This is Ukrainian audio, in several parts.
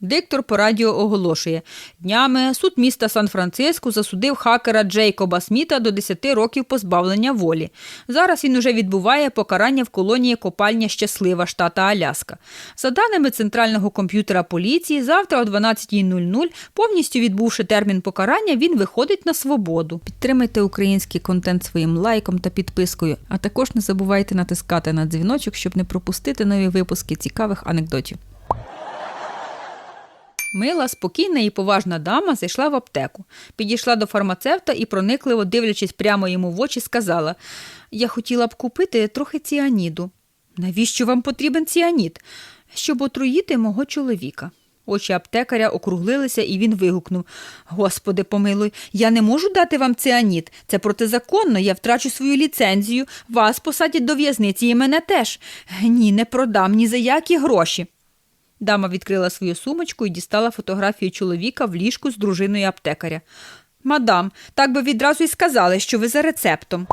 Диктор по радіо оголошує: днями суд міста Сан-Франциско засудив хакера Джейкоба Сміта до 10 років позбавлення волі. Зараз він уже відбуває покарання в колонії копальня Щаслива, штата Аляска. За даними центрального комп'ютера поліції, завтра о 12.00, повністю відбувши термін покарання, він виходить на свободу. Підтримайте український контент своїм лайком та підпискою, а також не забувайте натискати на дзвіночок, щоб не пропустити нові випуски цікавих анекдотів. Мила, спокійна і поважна дама зайшла в аптеку, підійшла до фармацевта і, проникливо дивлячись прямо йому в очі, сказала: Я хотіла б купити трохи ціаніду. Навіщо вам потрібен ціанід? Щоб отруїти мого чоловіка. Очі аптекаря округлилися, і він вигукнув: Господи, помилуй, я не можу дати вам ціанід. Це протизаконно, я втрачу свою ліцензію, вас посадять до в'язниці і мене теж. Ні, не продам ні за які гроші. Дама відкрила свою сумочку і дістала фотографію чоловіка в ліжку з дружиною аптекаря. Мадам, так би відразу й сказали, що ви за рецептом.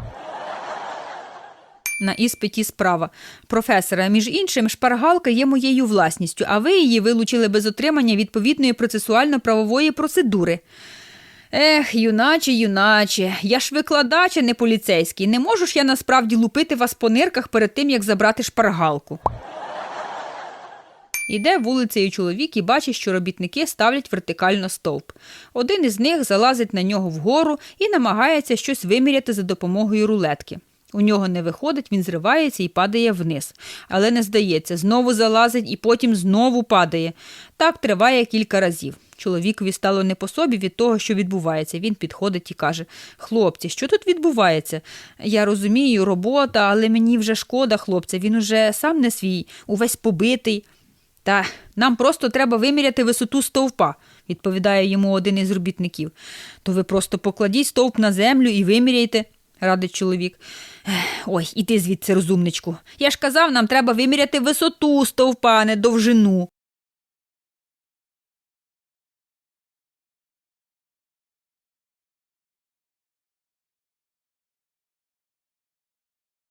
На іспиті справа. Професора, між іншим, шпаргалка є моєю власністю, а ви її вилучили без отримання відповідної процесуально-правової процедури. Ех, юначе, юначе, я ж викладач, а не поліцейський. Не можу ж я насправді лупити вас по нирках перед тим, як забрати шпаргалку. Іде вулицею чоловік і бачить, що робітники ставлять вертикально стовп. Один із них залазить на нього вгору і намагається щось виміряти за допомогою рулетки. У нього не виходить, він зривається і падає вниз. Але не здається, знову залазить і потім знову падає. Так триває кілька разів. Чоловікові стало не по собі від того, що відбувається. Він підходить і каже: Хлопці, що тут відбувається? Я розумію, робота, але мені вже шкода, хлопця. Він уже сам не свій, увесь побитий. Та нам просто треба виміряти висоту стовпа, відповідає йому один із робітників. То ви просто покладіть стовп на землю і виміряйте, радить чоловік. «Ех, Ой, іди звідси, розумничку. Я ж казав, нам треба виміряти висоту стовпа, а не довжину.